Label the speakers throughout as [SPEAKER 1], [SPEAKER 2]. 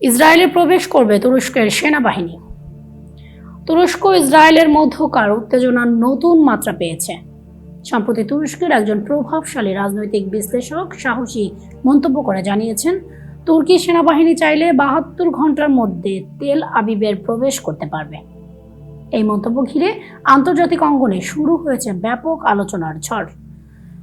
[SPEAKER 1] ইসরায়েলে প্রবেশ করবে তুরস্কের সেনাবাহিনী। তুরস্ক ইসরায়েলের মধ্যকার উত্তেজনার নতুন মাত্রা পেয়েছে। সম্প্রতি তুরস্কের একজন প্রভাবশালী রাজনৈতিক বিশ্লেষক সাহসী মন্তব্য করে জানিয়েছেন, তুর্কি সেনাবাহিনী চাইলে বাহাত্তর ঘণ্টার মধ্যে তেল আবিবের প্রবেশ করতে পারবে। এই মন্তব্য ঘিরে আন্তর্জাতিক অঙ্গনে শুরু হয়েছে ব্যাপক আলোচনার ঝড়।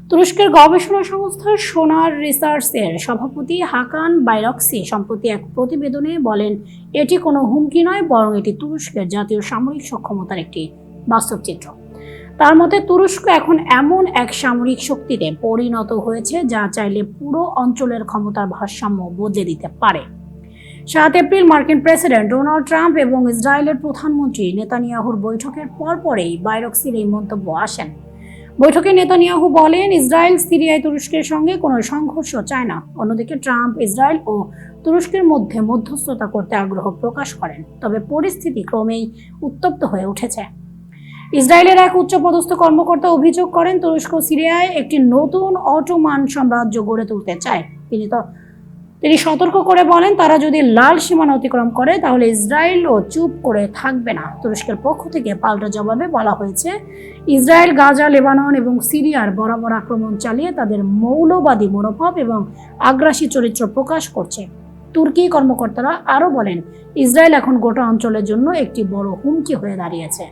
[SPEAKER 1] তুরস্কের গবেষণা সংস্থা সোনার রিসার্চের সভাপতি হাকান বাইরক্সি সম্প্রতি এক প্রতিবেদনে বলেন, এটি কোনো হুমকি নয়, বরং এটি তুরস্কের জাতীয় সামরিক সক্ষমতার একটি বাস্তব চিত্র তার মতে, তুরস্ক এখন এমন এক সামরিক শক্তিতে পরিণত হয়েছে যা চাইলে পুরো অঞ্চলের ক্ষমতার ভারসাম্য বদলে দিতে পারে। সাত এপ্রিল মার্কিন প্রেসিডেন্ট ডোনাল্ড ট্রাম্প এবং ইসরায়েলের প্রধানমন্ত্রী নেতানিয়াহুর বৈঠকের পরপরেই বাইরক্সির এই মন্তব্য আসেন। বৈঠকে নেতানিয়াহু বলেন, ইসরায়েল সিরিয়ায় তুরস্কের সঙ্গে কোনো সংঘর্ষ চায় না। অন্যদিকে ট্রাম্প ইসরায়েল ও তুরস্কের মধ্যে মধ্যস্থতা করতে আগ্রহ প্রকাশ করেন। তবে পরিস্থিতি ক্রমেই উত্তপ্ত হয়ে উঠেছে। ইসরায়েলের এক উচ্চপদস্থ কর্মকর্তা অভিযোগ করেন, তুরস্ক সিরিয়ায় একটি নতুন অটোমান সাম্রাজ্য গড়ে তুলতে চায়। তিনি তো তিনি সতর্ক করে বলেন, তারা যদি লাল সীমানা অতিক্রম করে, তাহলে ইসরায়েলও চুপ করে থাকবে না। তুরস্কের পক্ষ থেকে পাল্টা জবাবে বলা হয়েছে, ইসরায়েল, গাজা, লেবানন এবং সিরিয়ার বরাবর আক্রমণ চালিয়ে তাদের মৌলবাদী মনোভাব এবং আগ্রাসী চরিত্র প্রকাশ করছে। তুর্কি কর্মকর্তারা আরও বলেন, ইসরায়েল এখন গোটা অঞ্চলের জন্য একটি বড় হুমকি হয়ে দাঁড়িয়েছে।